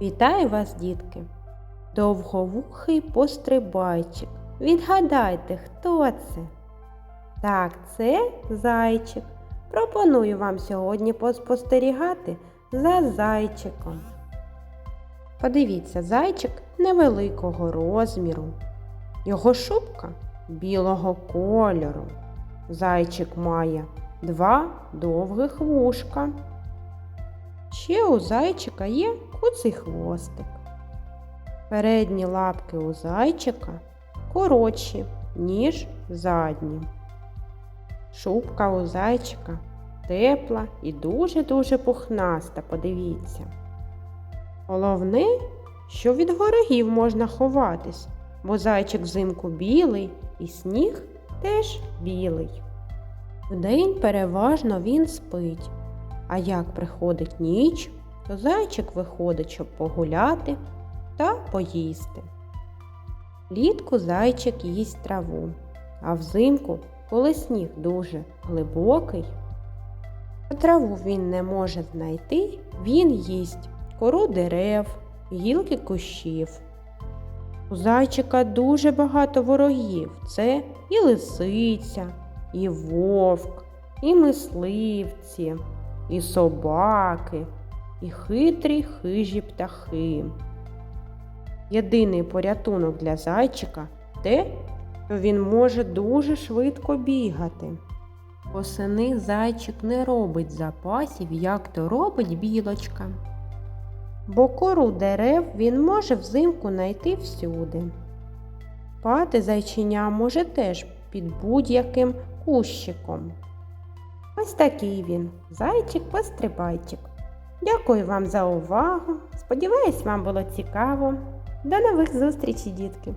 Вітаю вас, дітки! Довговухий пострибайчик. Відгадайте, хто це? Так, це зайчик. Пропоную вам сьогодні поспостерігати за зайчиком. Подивіться, зайчик невеликого розміру. Його шубка білого кольору. Зайчик має два довгих вушка. Ще у зайчика є куций хвостик. Передні лапки у зайчика коротші, ніж задні. Шубка у зайчика тепла і дуже-дуже пухнаста, подивіться. Головне, що від ворогів можна ховатись, бо зайчик взимку білий і сніг теж білий. Вдень переважно він спить, а як приходить ніч, то зайчик виходить, щоб погуляти та поїсти. Влітку зайчик їсть траву, а взимку, коли сніг дуже глибокий, а траву він не може знайти, він їсть кору дерев, гілки кущів. У зайчика дуже багато ворогів. Це і лисиця, і вовк, і мисливці, і собаки, і хитрі хижі птахи. Єдиний порятунок для зайчика те, що він може дуже швидко бігати. Восени зайчик не робить запасів, як то робить білочка. Бо кору дерев він може взимку знайти всюди. Спати зайчиня може теж під будь-яким кущиком. Ось такий він, зайчик-пострибайчик. Дякую вам за увагу. Сподіваюсь, вам було цікаво. До нових зустрічей, дітки!